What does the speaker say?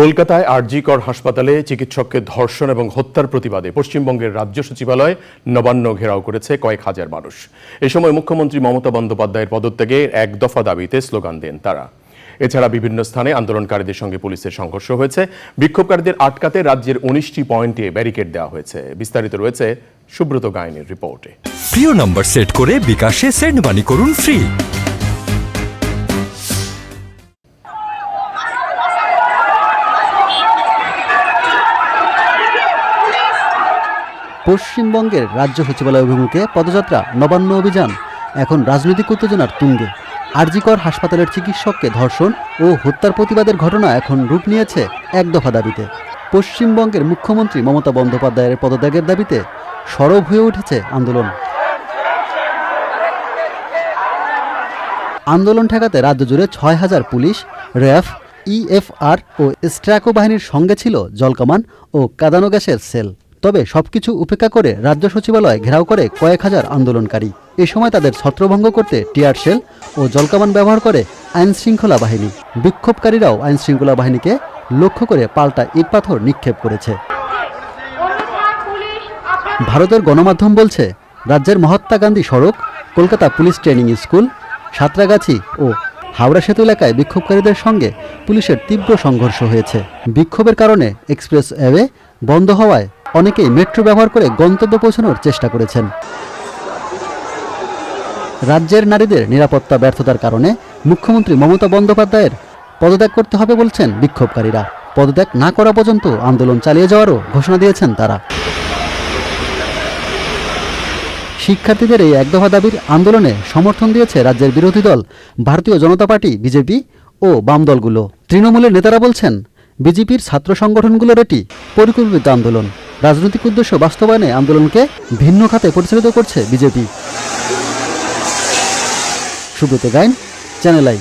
কলকাতায় আরজিকর হাসপাতালে চিকিৎসককে ধর্ষণ এবং হত্যার প্রতিবাদে পশ্চিমবঙ্গের রাজ্য সচিবালয় নবান্ন ঘেরাও করেছে কয়েক হাজার মানুষ। এ সময় মুখ্যমন্ত্রী মমতা বন্দ্যোপাধ্যায়ের পদত্যাগে এক দফা দাবিতে স্লোগান দেন তারা। এছাড়া বিভিন্ন স্থানে আন্দোলনকারীদের সঙ্গে পুলিশের সংঘর্ষ হয়েছে। বিক্ষোভকারীদের আটকাতে রাজ্যের উনিশটি পয়েন্টে ব্যারিকেড দেওয়া হয়েছে। বিস্তারিত রয়েছে সুব্রত গায়নের রিপোর্টে। প্রিয় নম্বর সেট করে বিকাশে সেন্ড মানি করুন ফ্রি। পশ্চিমবঙ্গের রাজ্য সচিবালয় অভিমুখে পদযাত্রা, নবান্ন অভিযান, এখন রাজনৈতিক উত্তেজনার তুঙ্গে। আরজিকর হাসপাতালের চিকিৎসককে ধর্ষণ ও হত্যার প্রতিবাদের ঘটনা এখন রূপ নিয়েছে এক দফা দাবিতে। পশ্চিমবঙ্গের মুখ্যমন্ত্রী মমতা বন্দ্যোপাধ্যায়ের পদত্যাগের দাবিতে সরব হয়ে উঠেছে আন্দোলন। আন্দোলন ঠেকাতে রাজ্য জুড়ে ছয় হাজার পুলিশ, র্যাফ, ইএফআর ও স্ট্র্যাকো বাহিনীর সঙ্গে ছিল জলকামান ও কাদানো গ্যাসের সেল। তবে সবকিছু উপেক্ষা করে রাজ্য সচিবালয় ঘেরাও করে কয়েক হাজার আন্দোলনকারী। এ সময় তাদের ছত্রভঙ্গ করতে টিয়ার সেল ও জলকামান ব্যবহার করে আইন শৃঙ্খলা বাহিনী। বিক্ষোভকারীরাও আইন শৃঙ্খলা বাহিনীকে লক্ষ্য করে পাল্টা ইট পাথর নিক্ষেপ করেছে। ভারতের গণমাধ্যম বলছে, রাজ্যের মহাত্মা গান্ধী সড়ক, Kolkata police training school, Santragachi ও হাওড়া সেতু এলাকায় বিক্ষোভকারীদের সঙ্গে পুলিশের তীব্র সংঘর্ষ হয়েছে। বিক্ষোভের কারণে এক্সপ্রেস ওয়ে বন্ধ হওয়ায় অনেকেই মেট্রো ব্যবহার করে গন্তব্য পৌঁছানোর চেষ্টা করেছেন। রাজ্যের নারীদের নিরাপত্তা ব্যর্থতার কারণে মুখ্যমন্ত্রী মমতা বন্দ্যোপাধ্যায়ের পদত্যাগ করতে হবে বলছেন বিক্ষোভকারীরা। পদত্যাগ না করা পর্যন্ত আন্দোলন চালিয়ে যাওয়ারও ঘোষণা দিয়েছেন তারা। শিক্ষার্থীদের এই একদফা দাবির আন্দোলনে সমর্থন দিয়েছে রাজ্যের বিরোধী দল, ভারতীয় জনতা পার্টি, বিজেপি ও বাম দলগুলো। তৃণমূলের নেতারা বলছেন, বিজেপির ছাত্র সংগঠনগুলোর এটি পরিকল্পিত আন্দোলন। রাজনৈতিক উদ্দেশ্য বাস্তবায়নে আন্দোলনকে ভিন্ন খাতে পরিচালিত করছে BJP. Subrata Gain Channel I